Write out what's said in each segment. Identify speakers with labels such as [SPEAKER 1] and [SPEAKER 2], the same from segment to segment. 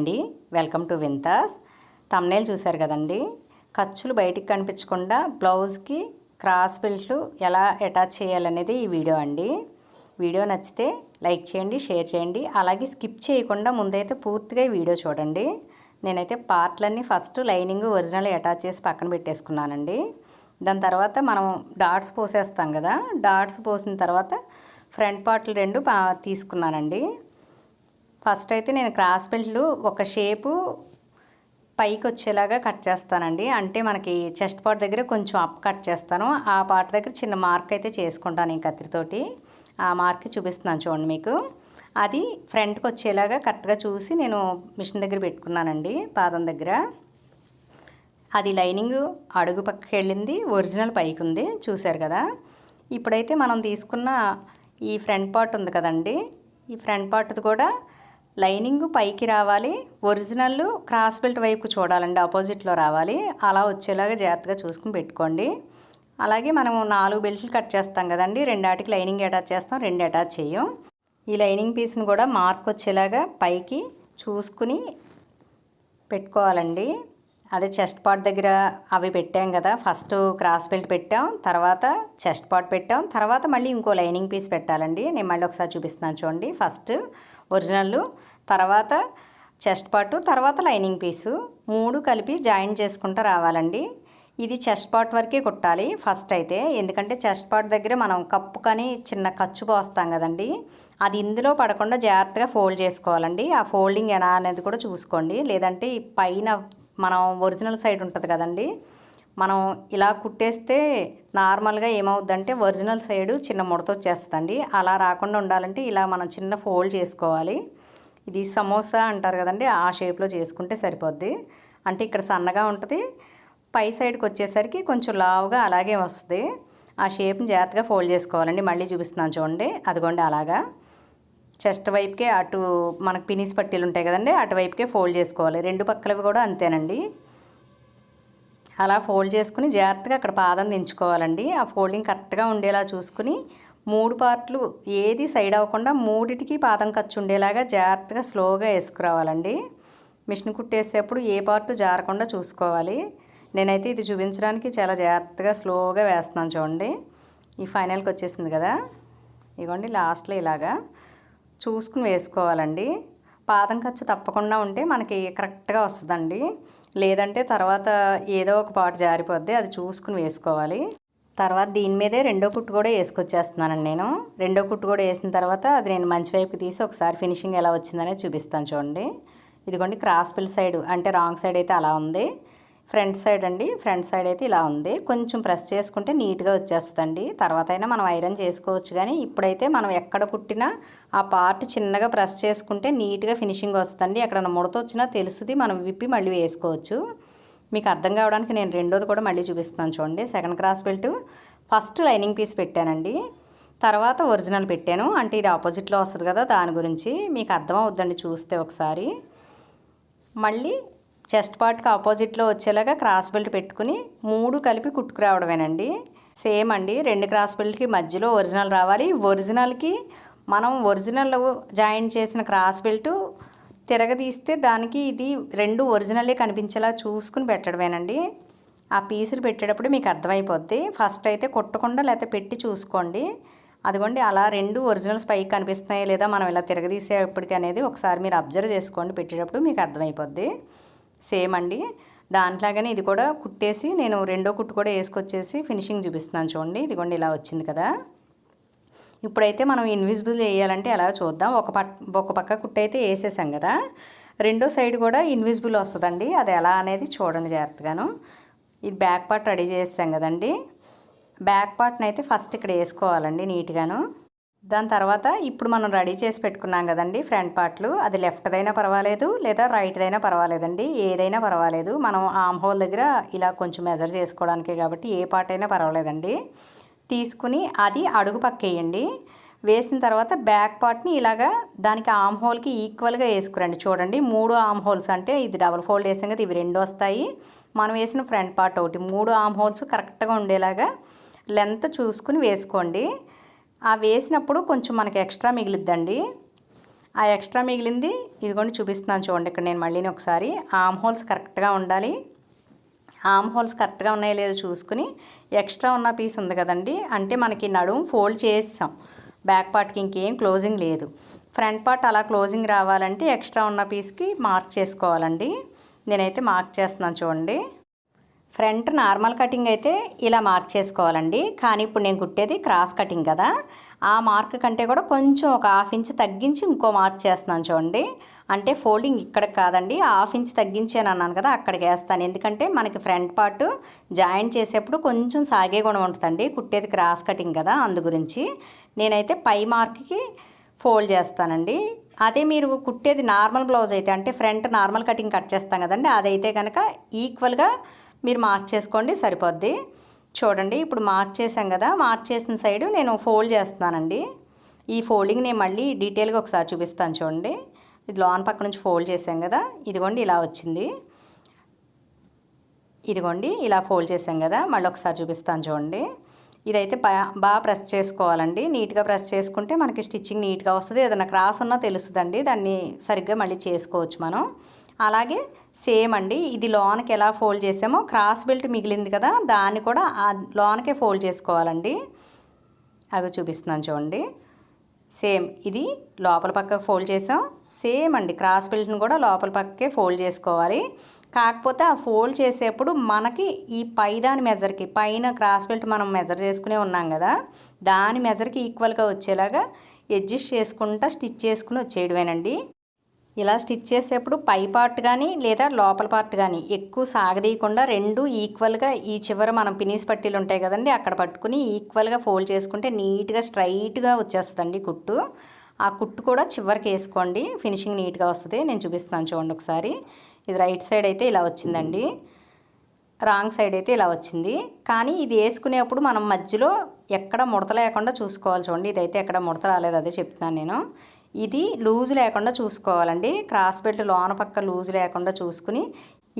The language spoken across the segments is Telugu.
[SPEAKER 1] అండి. వెల్కమ్ టు వింతాస్ తమ్నేల్ చూశారు కదండి. ఖర్చులు బయటికి కనిపించకుండా బ్లౌజ్కి క్రాస్ బెల్ట్లు ఎలా అటాచ్ చేయాలనేది ఈ వీడియో అండి. వీడియో నచ్చితే లైక్ చేయండి షేర్ చేయండి. అలాగే స్కిప్ చేయకుండా ముందైతే పూర్తిగా ఈ వీడియో చూడండి. నేనైతే పార్ట్లన్నీ ఫస్ట్ లైనింగ్ ఒరిజినల్ అటాచ్ చేసి పక్కన పెట్టేసుకున్నానండి. దాని తర్వాత మనం డాట్స్ పోసేస్తాం కదా. డాట్స్ పోసిన తర్వాత ఫ్రంట్ పార్ట్లు రెండు తీసుకున్నానండి. ఫస్ట్ అయితే నేను క్రాస్ బెల్ట్లు ఒక షేపు పైకి వచ్చేలాగా కట్ చేస్తానండి. అంటే మనకి చెస్ట్ పార్ట్ దగ్గర కొంచెం అప్ కట్ చేస్తాను. ఆ పార్ట్ దగ్గర చిన్న మార్క్ అయితే చేసుకుంటాను ఈ కత్తిరితోటి. ఆ మార్క్ చూపిస్తున్నాను చూడండి మీకు. అది ఫ్రంట్కి వచ్చేలాగా కరెక్ట్గా చూసి నేను మిషన్ దగ్గర పెట్టుకున్నానండి పాదం దగ్గర. అది లైనింగ్ అడుగు పక్కకి వెళ్ళింది ఒరిజినల్ పైకి ఉంది చూశారు కదా. ఇప్పుడైతే మనం తీసుకున్న ఈ ఫ్రంట్ పార్ట్ ఉంది కదండి. ఈ ఫ్రంట్ పార్ట్ది కూడా లైనింగ్ పైకి రావాలి ఒరిజినల్ క్రాస్ బెల్ట్ వైపు చూడాలండి ఆపోజిట్లో రావాలి. అలా వచ్చేలాగా జాగ్రత్తగా చూసుకుని పెట్టుకోండి. అలాగే మనం నాలుగు బెల్ట్లు కట్ చేస్తాం కదండి రెండాటికి లైనింగ్ అటాచ్ చేస్తాం రెండు అటాచ్ చేయం. ఈ లైనింగ్ పీస్ని కూడా మార్క్ వచ్చేలాగా పైకి చూసుకుని పెట్టుకోవాలండి. అదే చెస్ట్ పార్ట్ దగ్గర అవి పెట్టాం కదా. ఫస్ట్ క్రాస్ బెల్ట్ పెట్టాం తర్వాత చెస్ట్ పార్ట్ పెట్టాం తర్వాత మళ్ళీ ఇంకో లైనింగ్ పీస్ పెట్టాలండి. నేను మళ్ళీ ఒకసారి చూపిస్తున్నాను చూడండి. ఫస్ట్ ఒరిజినల్ తర్వాత చెస్ట్ పార్ట్ తర్వాత లైనింగ్ పీసు మూడు కలిపి జాయిన్ చేసుకుంటూ రావాలండి. ఇది చెస్ట్ పార్ట్ వరకే కుట్టాలి ఫస్ట్ అయితే. ఎందుకంటే చెస్ట్ పార్ట్ దగ్గర మనం కప్పు కానీ చిన్న ఖర్చు పోస్తాం కదండి. అది ఇందులో పడకుండా జాగ్రత్తగా ఫోల్డ్ చేసుకోవాలండి. ఆ ఫోల్డింగ్ ఎలా అనేది కూడా చూసుకోండి. లేదంటే ఈ పైన మనం ఒరిజినల్ సైడ్ ఉంటుంది కదండి. మనం ఇలా కుట్టేస్తే నార్మల్గా ఏమవుద్దంటే ఒరిజినల్ సైడు చిన్న ముడత వచ్చేస్తుందండి. అలా రాకుండా ఉండాలంటే ఇలా మనం చిన్న ఫోల్డ్ చేసుకోవాలి. ఇది సమోసా అంటారు కదండి ఆ షేప్లో చేసుకుంటే సరిపోద్ది. అంటే ఇక్కడ సన్నగా ఉంటుంది పై సైడ్కి వచ్చేసరికి కొంచెం లావుగా అలాగే వస్తుంది. ఆ షేప్ని జాగ్రత్తగా ఫోల్డ్ చేసుకోవాలండి. మళ్ళీ చూపిస్తున్నాను చూడండి. అదిగోండి అలాగా. చెస్ట్ వైపుకే అటు మనకు పినిస్ పట్టీలు ఉంటాయి కదండి అటువైపుకే ఫోల్డ్ చేసుకోవాలి. రెండు పక్కలవి కూడా అంతేనండి. అలా ఫోల్డ్ చేసుకుని జాగ్రత్తగా అక్కడ పాదం దించుకోవాలండి. ఆ ఫోల్డింగ్ కరెక్ట్గా ఉండేలా చూసుకుని మూడు పార్ట్లు ఏది సైడ్ అవ్వకుండా మూడిటికి పాదం ఖర్చు ఉండేలాగా జాగ్రత్తగా స్లోగా వేసుకురావాలండి. మిషన్ కుట్టేసేప్పుడు ఏ పార్ట్ జారకుండా చూసుకోవాలి. నేనైతే ఇది చూపించడానికి చాలా జాగ్రత్తగా స్లోగా వేస్తున్నాను చూడండి. ఈ ఫైనల్కి వచ్చేసింది కదా. ఇగోండి లాస్ట్లో ఇలాగా. చూసుకుని వేసుకోవాలండి. పాదం ఖర్చు తప్పకుండా ఉంటే మనకి కరెక్ట్గా వస్తుందండి. లేదంటే తర్వాత ఏదో ఒక పాటు జారిపోద్ది అది చూసుకుని వేసుకోవాలి. తర్వాత దీని మీదే రెండో కుట్టు కూడా వేసుకొచ్చేస్తున్నానండి నేను. రెండో కుట్టు కూడా వేసిన తర్వాత అది నేను మంచి వైపు తీసి ఒకసారి ఫినిషింగ్ ఎలా వచ్చిందనేది చూపిస్తాను చూడండి. ఇదిగోండి క్రాస్ పిల్ సైడ్ అంటే రాంగ్ సైడ్ అయితే అలా ఉంది. ఫ్రంట్ సైడ్ అండి. ఫ్రంట్ సైడ్ అయితే ఇలా ఉంది. కొంచెం ప్రెస్ చేసుకుంటే నీట్గా వచ్చేస్తుందండి. తర్వాత అయినా మనం ఐరన్ చేసుకోవచ్చు కానీ ఇప్పుడైతే మనం ఎక్కడ కుట్టినా ఆ పార్ట్ చిన్నగా ప్రెస్ చేసుకుంటే నీట్గా ఫినిషింగ్ వస్తుందండి. ఎక్కడ ముడత వచ్చినా తెలుస్తుంది మనం విప్పి మళ్ళీ వేసుకోవచ్చు. మీకు అర్థం కావడానికి నేను రెండోది కూడా మళ్ళీ చూపిస్తాను చూడండి. Second cross belt. First lining piece పెట్టానండి. తర్వాత ఒరిజినల్ పెట్టాను. అంటే ఇది ఆపోజిట్లో వస్తుంది కదా దాని గురించి. మీకు అర్థం అవుద్దండి చూస్తే ఒకసారి. మళ్ళీ చెస్ట్ పార్ట్కి ఆపోజిట్లో వచ్చేలాగా క్రాస్ బెల్ట్ పెట్టుకుని మూడు కలిపి కుట్టుకురావడమేనండి సేమ్ అండి రెండు క్రాస్ బెల్ట్కి మధ్యలో ఒరిజినల్ రావాలి. ఒరిజినల్కి మనం ఒరిజినల్ జాయిన్ చేసిన క్రాస్ బెల్ట్ తిరగదీస్తే దానికి ఇది రెండు ఒరిజినలే కనిపించేలా చూసుకుని పెట్టడమేనండి. ఆ పీసులు పెట్టేటప్పుడు మీకు అర్థమైపోద్ది. ఫస్ట్ అయితే కొట్టకుండా లేకపోతే పెట్టి చూసుకోండి. అదిగోండి అలా రెండు ఒరిజినల్స్ పైకి కనిపిస్తున్నాయి లేదా మనం ఇలా తిరగదీసేప్పటికి అనేది ఒకసారి మీరు అబ్జర్వ్ చేసుకోండి. పెట్టేటప్పుడు మీకు అర్థమైపోద్ది. సేమ్ అండి. దాంట్లాగానే ఇది కూడా కుట్టేసి నేను రెండో కుట్టు కూడా వేసుకొచ్చేసి ఫినిషింగ్ చూపిస్తున్నాను చూడండి. ఇదిగోండి ఇలా వచ్చింది కదా. ఇప్పుడైతే మనం ఇన్విజిబుల్ వేయాలంటే ఎలా చూద్దాం. ఒక పట్ ఒక పక్క కుట్టు అయితే వేసేసాం కదా. రెండో సైడ్ కూడా ఇన్విజిబుల్ వస్తుందండి. అది ఎలా అనేది చూడండి జాగ్రత్తగాను. ఇది బ్యాక్ పార్ట్ రెడీ చేసాం కదండి. బ్యాక్ పార్ట్ని అయితే ఫస్ట్ ఇక్కడ వేసుకోవాలండి నీట్గాను. దాని తర్వాత ఇప్పుడు మనం రెడీ చేసి పెట్టుకున్నాం కదండి ఫ్రంట్ పార్ట్లు. అది లెఫ్ట్దైనా పర్వాలేదు లేదా రైట్దైనా పర్వాలేదండి. ఏదైనా పర్వాలేదు. మనం ఆమ్ హోల్ దగ్గర ఇలా కొంచెం మెజర్ చేసుకోవడానికి కాబట్టి ఏ పార్ట్ అయినా పర్వాలేదండి. తీసుకుని అది అడుగు పక్క వేయండి వేసిన తర్వాత బ్యాక్ పార్ట్ని ఇలాగా దానికి ఆమ్ హోల్కి ఈక్వల్గా వేసుకురండి. చూడండి మూడు ఆమ్ హోల్స్ అంటే ఇది డబల్ ఫోల్డ్ వేసాం కదా ఇవి రెండు వస్తాయి. మనం వేసిన ఫ్రంట్ పార్ట్ ఒకటి. మూడు ఆమ్ హోల్స్ కరెక్ట్గా ఉండేలాగా లెంత్ చూసుకుని వేసుకోండి. ఆ వేసినప్పుడు కొంచెం మనకి ఎక్స్ట్రా మిగిలిద్దండి. ఆ ఎక్స్ట్రా మిగిలింది ఇదిగోండి చూపిస్తున్నాను చూడండి ఇక్కడ నేను మళ్ళీ ఒకసారి. ఆమ్ హోల్స్ కరెక్ట్గా ఉండాలి. ఆమ్ హోల్స్ కరెక్ట్గా ఉన్నాయో లేదో చూసుకుని ఎక్స్ట్రా ఉన్న పీస్ ఉంది కదండి అంటే మనకి నడుము ఫోల్డ్ చేసాం బ్యాక్ పార్ట్కి ఇంకేం క్లోజింగ్ లేదు. ఫ్రంట్ పార్ట్ అలా క్లోజింగ్ రావాలంటే ఎక్స్ట్రా ఉన్న పీస్కి మార్క్ చేసుకోవాలండి. నేనైతే మార్క్ చేస్తున్నాను చూడండి. ఫ్రంట్ నార్మల్ కటింగ్ అయితే ఇలా మార్క్ చేసుకోవాలండి. కానీ ఇప్పుడు నేను కుట్టేది క్రాస్ కటింగ్ కదా. ఆ మార్క్ కంటే కూడా కొంచెం ఒక హాఫ్ ఇంచ్ తగ్గించి ఇంకో మార్క్ చేస్తున్నాను చూడండి. అంటే ఫోల్డింగ్ ఇక్కడ కాదండి. హాఫ్ ఇంచ్ తగ్గించే అని అన్నాను కదా అక్కడికి వేస్తాను. ఎందుకంటే మనకి ఫ్రంట్ పార్ట్ జాయిన్ చేసేప్పుడు కొంచెం సాగే గుణం ఉంటుందండి. కుట్టేది క్రాస్ కటింగ్ కదా అందు గురించి. నేనైతే పై మార్క్కి ఫోల్డ్ చేస్తానండి. అదే మీరు కుట్టేది నార్మల్ బ్లౌజ్ అయితే అంటే ఫ్రంట్ నార్మల్ కటింగ్ కట్ చేస్తాం కదండి. అదైతే కనుక ఈక్వల్గా మీరు మార్క్ చేసుకోండి సరిపోద్ది. చూడండి ఇప్పుడు మార్క్ చేసాం కదా మార్క్ చేసిన సైడు నేను ఫోల్డ్ చేస్తున్నానండి. ఈ ఫోల్డింగ్ నేను మళ్ళీ డీటెయిల్గా ఒకసారి చూపిస్తాను చూడండి. ఇది లోన్ పక్క నుంచి ఫోల్డ్ చేసాం కదా ఇదిగోండి ఇలా వచ్చింది. ఇదిగోండి ఇలా ఫోల్డ్ చేసాం కదా మళ్ళీ ఒకసారి చూపిస్తాను చూడండి. ఇదైతే బాగా ప్రెస్ చేసుకోవాలండి. నీట్గా ప్రెస్ చేసుకుంటే మనకి స్టిచ్చింగ్ నీట్గా వస్తుంది. ఏదైనా క్రాస్ ఉన్నా తెలుస్తుందండి. దాన్ని సరిగ్గా మళ్ళీ చేసుకోవచ్చు మనం. అలాగే సేమ్ అండి. ఇది లోనకి ఎలా ఫోల్డ్ చేసామో క్రాస్ బెల్ట్ మిగిలింది కదా దాన్ని కూడా ఆ లోనకే ఫోల్డ్ చేసుకోవాలండి. అవి చూపిస్తున్నాను చూడండి. సేమ్ ఇది లోపల పక్కకు ఫోల్డ్ చేసాం. సేమ్ అండి క్రాస్ బెల్ట్ని కూడా లోపల పక్కకే ఫోల్డ్ చేసుకోవాలి. కాకపోతే ఆ ఫోల్డ్ చేసేప్పుడు మనకి ఈ పైదాని మెజర్కి పైన క్రాస్ బెల్ట్ మనం మెజర్ చేసుకునే ఉన్నాం కదా దాని మెజర్కి ఈక్వల్గా వచ్చేలాగా అడ్జస్ట్ చేసుకుంటా స్టిచ్ చేసుకుని వచ్చేయడమేనండి. ఇలా స్టిచ్ చేసేప్పుడు పై పార్ట్ కానీ లేదా లోపల పార్ట్ కానీ ఎక్కువ సాగదీయకుండా రెండు ఈక్వల్గా ఈ చివర మనం పినీస్ పట్టీలు ఉంటాయి కదండి అక్కడ పట్టుకుని ఈక్వల్గా ఫోల్డ్ చేసుకుంటే నీట్గా స్ట్రైట్గా వచ్చేస్తుందండి కుట్టు. ఆ కుట్టు కూడా చివరికి వేసుకోండి ఫినిషింగ్ నీట్గా వస్తుంది. నేను చూపిస్తున్నాను చూడండి ఒకసారి. ఇది రైట్ సైడ్ అయితే ఇలా వచ్చిందండి. రాంగ్ సైడ్ అయితే ఇలా వచ్చింది. కానీ ఇది వేసుకునేప్పుడు మనం మధ్యలో ఎక్కడ ముడత లేకుండా చూసుకోవాలి చూడండి. ఇదైతే ఎక్కడ ముడత రాలేదు అదే చెప్తున్నాను నేను. ఇది లూజ్ లేకుండా చూసుకోవాలండి. క్రాస్ బెల్ట్ లోన పక్క లూజ్ లేకుండా చూసుకుని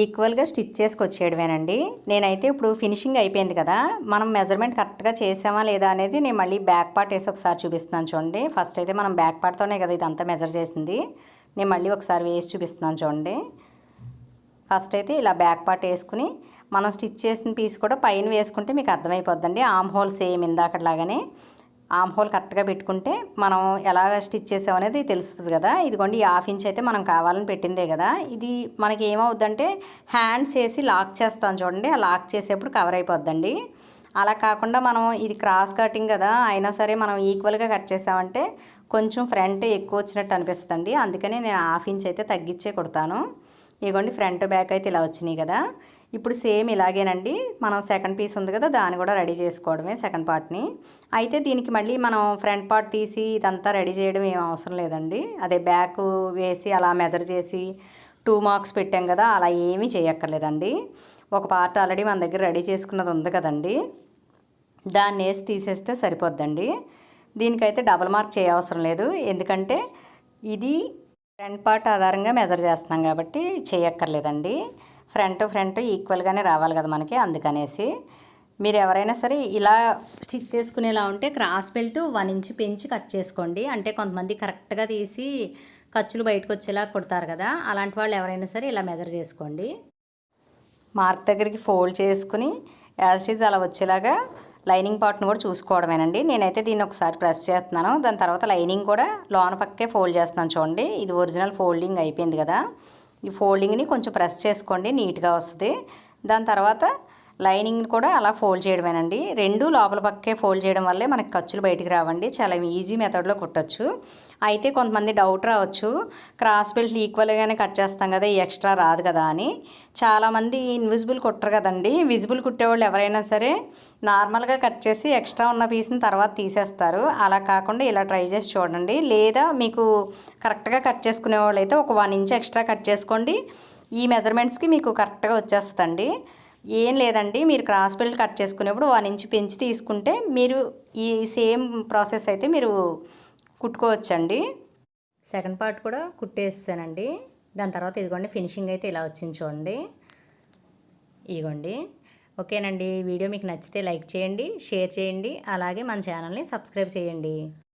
[SPEAKER 1] ఈక్వల్గా స్టిచ్ చేసుకొచ్చేయడమేనండి. నేనైతే ఇప్పుడు ఫినిషింగ్ అయిపోయింది కదా మనం మెజర్మెంట్ కరెక్ట్గా చేసామా లేదా అనేది నేను మళ్ళీ బ్యాక్ పార్ట్ వేసి ఒకసారి చూపిస్తున్నాను చూడండి. ఫస్ట్ అయితే మనం బ్యాక్ పార్ట్తోనే కదా ఇదంతా మెజర్ చేసింది. నేను మళ్ళీ ఒకసారి వేసి చూపిస్తున్నాను చూడండి. ఫస్ట్ అయితే ఇలా బ్యాక్ పార్ట్ వేసుకుని మనం స్టిచ్ చేసిన పీస్ కూడా పైన వేసుకుంటే మీకు అర్థమైపోద్దండి. ఆమ్ హోల్ సేమ్ ఇందాకట్లాగానే ఆమ్ హోల్ కరెక్ట్గా పెట్టుకుంటే మనం ఎలా స్టిచ్ చేసాం అనేది తెలుస్తుంది కదా. ఇదిగోండి ఈ హాఫ్ ఇంచ్ అయితే మనం కావాలని పెట్టిందే కదా. ఇది మనకి ఏమవుద్దంటే హ్యాండ్స్ వేసి లాక్ చేస్తాం చూడండి ఆ లాక్ చేసేప్పుడు కవర్ అయిపోద్దండి. అలా కాకుండా మనం ఇది క్రాస్ కటింగ్ కదా అయినా సరే మనం ఈక్వల్గా కట్ చేసామంటే కొంచెం ఫ్రంట్ ఎక్కువ వచ్చినట్టు అనిపిస్తుంది అందుకని నేను హాఫ్ ఇంచ్ అయితే తగ్గించే కుడతాను. ఇదిగోండి ఫ్రంట్ బ్యాక్ అయితే ఇలా వచ్చినాయి కదా. ఇప్పుడు సేమ్ ఇలాగేనండి. మనం సెకండ్ పీస్ ఉంది కదా దాన్ని కూడా రెడీ చేసుకోవడమే సెకండ్ పార్ట్ని. అయితే దీనికి మళ్ళీ మనం ఫ్రంట్ పార్ట్ తీసి ఇదంతా రెడీ చేయడం ఏం అవసరం లేదండి. అదే బ్యాక్ వేసి అలా మెజర్ చేసి టూ మార్క్స్ పెట్టాం కదా అలా ఏమీ చేయక్కర్లేదండి. ఒక పార్ట్ ఆల్రెడీ మన దగ్గర రెడీ చేసుకున్నది ఉంది కదండి. దాన్ని వేసి తీసేస్తే సరిపోద్దండి. దీనికైతే డబల్ మార్క్ చేయవసరం లేదు. ఎందుకంటే ఇది ఫ్రంట్ పార్ట్ ఆధారంగా మెజర్ చేస్తున్నాం కాబట్టి చేయక్కర్లేదండి. ఫ్రంట్ ఫ్రంట్ ఈక్వల్గానే రావాలి కదా మనకి అందుకనేసి. మీరు ఎవరైనా సరే ఇలా స్టిచ్ చేసుకునేలా ఉంటే క్రాస్ బెల్ట్ వన్ ఇంచ్ పెంచి కట్ చేసుకోండి. అంటే కొంతమంది కరెక్ట్గా తీసి ఖర్చులు బయటకు వచ్చేలా కుడతారు కదా. అలాంటి వాళ్ళు ఎవరైనా సరే ఇలా మెజర్ చేసుకోండి. మార్క్ దగ్గరికి ఫోల్డ్ చేసుకుని యాజ్ అలా వచ్చేలాగా లైనింగ్ పార్ట్ను కూడా చూసుకోవడమేనండి. నేనైతే దీన్ని ఒకసారి ప్రెస్ చేస్తున్నాను. దాని తర్వాత లైనింగ్ కూడా లోన పక్కే ఫోల్డ్ చేస్తున్నాను చూడండి. ఇది ఒరిజినల్ ఫోల్డింగ్ అయిపోయింది కదా. ఈ ఫోల్డింగ్ని కొంచెం ప్రెస్ చేసుకోండి నీట్గా వస్తుంది. దాని తర్వాత లైనింగ్ కూడా అలా ఫోల్డ్ చేయడమేనండి. రెండు లోపల పక్కే ఫోల్డ్ చేయడం వల్లే మనకి ఖర్చులు బయటికి రావండి. చాలా ఈజీ మెథడ్లో కుట్టచ్చు. అయితే కొంతమంది డౌట్ రావచ్చు. క్రాస్ బెల్ట్ ఈక్వల్గానే కట్ చేస్తాం కదా ఈ ఎక్స్ట్రా రాదు కదా అని. చాలామంది ఇన్విజిబుల్ కుట్టరు కదండి. విజిబుల్ కుట్టేవాళ్ళు ఎవరైనా సరే నార్మల్గా కట్ చేసి ఎక్స్ట్రా ఉన్న పీస్ని తర్వాత తీసేస్తారు. అలా కాకుండా ఇలా ట్రై చేసి చూడండి. లేదా మీకు కరెక్ట్గా కట్ చేసుకునే వాళ్ళు అయితే ఒక వన్ ఇంచ్ ఎక్స్ట్రా కట్ చేసుకోండి. ఈ మెజర్మెంట్స్కి మీకు కరెక్ట్గా వచ్చేస్తుందండి. ఏం లేదండి. మీరు క్రాస్ బెల్ట్ కట్ చేసుకునేప్పుడు వన్ ఇంచ్ పెంచి తీసుకుంటే మీరు ఈ సేమ్ ప్రాసెస్ అయితే మీరు కుట్టుకోవచ్చండి? సెకండ్ పార్ట్ కూడా కుట్టేసానండి దాని తర్వాత ఇదిగోండి ఫినిషింగ్ అయితే ఇలా వచ్చింది చూడండి. ఇదిగోండి. ఓకేనండి. వీడియో మీకు నచ్చితే లైక్ చేయండి షేర్ చేయండి. అలాగే మన ఛానల్ని సబ్స్క్రైబ్ చేయండి.